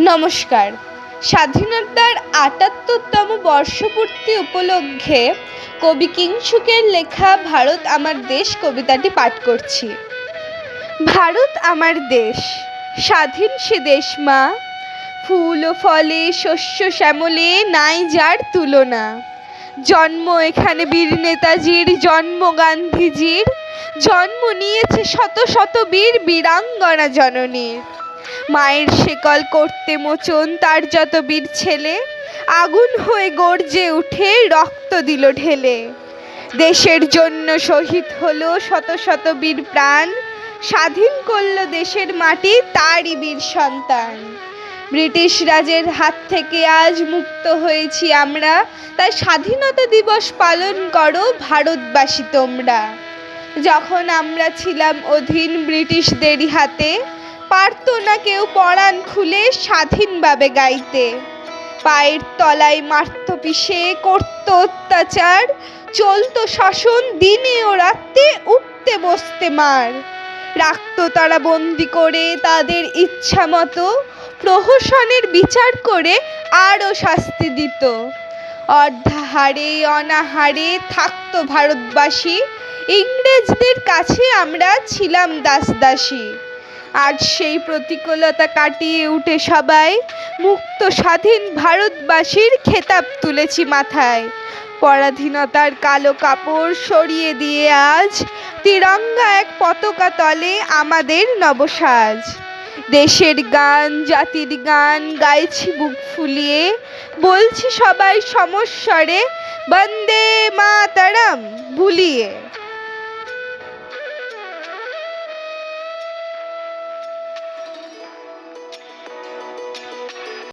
নমস্কার। স্বাধীনতার আটাত্তরতম বর্ষপূর্তি উপলক্ষে কবি কিংসুকের লেখা ভারত আমার দেশ কবিতাটি পাঠ করছি। ভারত আমার দেশ, স্বাধীন সে দেশ মা। ফুল ও ফলে শস্য শ্যামলে নাই যার তুলনা। জন্ম এখানে বীর নেতাজির, জন্ম গান্ধীজির। জন্ম নিয়েছে শত শত বীর বীরাঙ্গনা জননীর। মায়ের শেকল করতে মোচন, তার যত বীর ছেলে, আগুন হয়ে গর্জে উঠে রক্ত দিল ঢেলে। দেশের জন্য শহীদ হলো শত শত বীর প্রাণ, স্বাধীন করল দেশের মাটি তারই বীর সন্তান। ব্রিটিশ রাজের হাত থেকে আজ মুক্ত হয়েছি আমরা, তাই স্বাধীনতা দিবস পালন করো ভারতবাসী তোমরা। যখন আমরা ছিলাম অধীন ব্রিটিশদেরই হাতে পারতো না কেউ পরাণ খুলে স্বাধীনভাবে গাইতে। পায়ের তলায় মারত পিষে, করত অত্যাচার। চলতো শাসন দিনে ও রাতে উঠতে বসতে মার। রাখত তারা বন্দি করে তাদের ইচ্ছা মতো। প্রহসনের বিচার করে আরও শাস্তি দিত। অর্ধাহারে, অনাহারে থাকতো ভারতবাসী। ইংরেজদের কাছে আমরা ছিলাম দাসদাসী। আজ সেই প্রতিকূলতা কাটিয়ে উঠে সবাই মুক্ত স্বাধীন ভারতবাসীর খেতাব তুলেছি মাথায়। পরাধীনতার কালো কাপড় সরিয়ে দিয়ে আজ তিরঙ্গা এক পতাকা তলে আমাদের নবসাজ। দেশের গান, জাতির গান গাইছি বুক ফুলিয়ে, বলছি সবাই সমস্বরে, বন্দে মাতারাম ভুলিয়ে।